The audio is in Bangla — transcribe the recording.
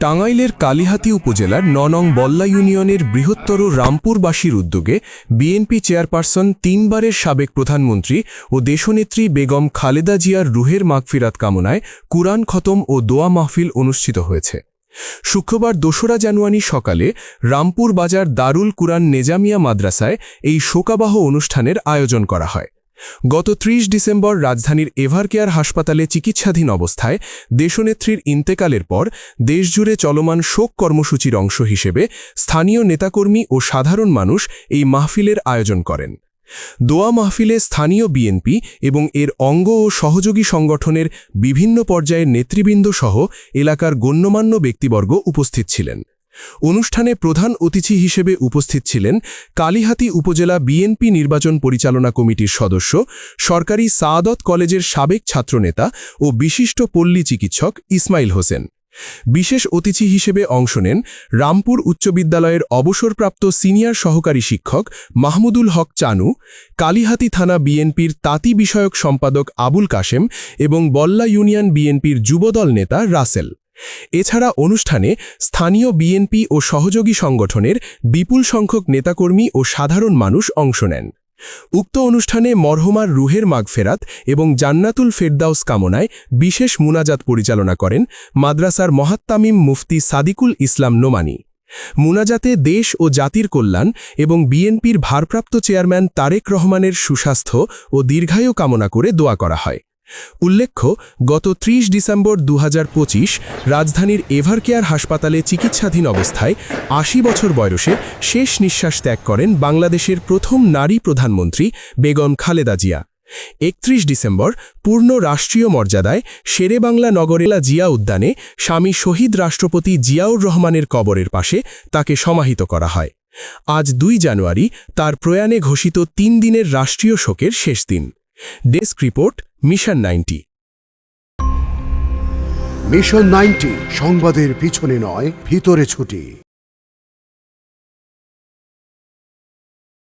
টাঙ্গাইলের কালিহাতী উপজেলার ননং বল্লা ইউনিয়নের বৃহত্তর রামপুরবাসীর উদ্যোগে বিএনপি চেয়ারপারসন তিনবারের সাবেক প্রধানমন্ত্রী ও দেশনেত্রী বেগম খালেদা জিয়ার রুহের মাগফিরাত কামনায় কুরআন খতম ও দোয়া মাহফিল অনুষ্ঠিত হয়েছে। শুক্রবার দোসরা জানুয়ারি সকালে রামপুর বাজার দারুল কুরআন নেজামিয়া মাদ্রাসায় এই শোকাবাহ অনুষ্ঠানের আয়োজন করা হয়। গত ৩০ ডিসেম্বর রাজধানীর এভারকেয়ার হাসপাতালে চিকিৎসাধীন অবস্থায় দেশনেত্রীর ইন্তেকালের পর দেশজুড়ে চলমান শোক কর্মসূচির অংশ হিসেবে স্থানীয় নেতাকর্মী ও সাধারণ মানুষ এই মাহফিলের আয়োজন করেন। দোয়া মাহফিলে স্থানীয় বিএনপি এবং এর অঙ্গ ও সহযোগী সংগঠনের বিভিন্ন পর্যায়ের নেতৃবৃন্দ সহ এলাকার গণ্যমান্য ব্যক্তিবর্গ উপস্থিত ছিলেন। অনুষ্ঠানে প্রধান অতিথি হিসেবে উপস্থিত ছিলেন কালিহাতী উপজেলা বিএনপি নির্বাচন পরিচালনা কমিটির সদস্য, সরকারি সাদত কলেজের সাবেক ছাত্রনেতা ও বিশিষ্ট পল্লী চিকিৎসক ইসমাইল হোসেন। বিশেষ অতিথি হিসেবে অংশ নেন রামপুর উচ্চ বিদ্যালয়ের অবসরপ্রাপ্ত সিনিয়র সহকারী শিক্ষক মাহমুদুল হক চানু, কালিহাতী থানা বিএনপির তাঁতি বিষয়ক সম্পাদক আবুল কাশেম এবং বল্লা ইউনিয়ন বিএনপির যুবদল নেতা রাসেল। এছাড়া অনুষ্ঠানে স্থানীয় বিএনপি ও সহযোগী সংগঠনের বিপুল সংখ্যক নেতাকর্মী ও সাধারণ মানুষ অংশ নেন। উক্ত অনুষ্ঠানে মরহমার রুহের মাগফেরাত এবং জান্নাতুল ফেরদাউস কামনায় বিশেষ মুনাজাত পরিচালনা করেন মাদ্রাসার মহাত্তামিম মুফতি সাদিকুল ইসলাম নোমানি। মুনাজাতে দেশ ও জাতির কল্যাণ এবং বিএনপির ভারপ্রাপ্ত চেয়ারম্যান তারেক রহমানের সুস্বাস্থ্য ও দীর্ঘায়ু কামনা করে দোয়া করা হয়। উল্লেখ্য, গত ৩০ ডিসেম্বর দু হাজার পঁচিশ রাজধানীর এভারকেয়ার হাসপাতালে চিকিৎসাধীন অবস্থায় আশি বছর বয়সে শেষ নিঃশ্বাস ত্যাগ করেন বাংলাদেশের প্রথম নারী প্রধানমন্ত্রী বেগম খালেদা জিয়া। একত্রিশ ডিসেম্বর পূর্ণ রাষ্ট্রীয় মর্যাদায় শেরেবাংলা নগরেলা জিয়া উদ্যানে স্বামী শহীদ রাষ্ট্রপতি জিয়াউর রহমানের কবরের পাশে তাকে সমাহিত করা হয়। আজ দুই জানুয়ারি, তার প্রয়াণে ঘোষিত তিন দিনের রাষ্ট্রীয় শোকের শেষ দিন। Desk report mission ninety mission ninety সংবাদের পিছনে নয় ভিতরে ছুটি।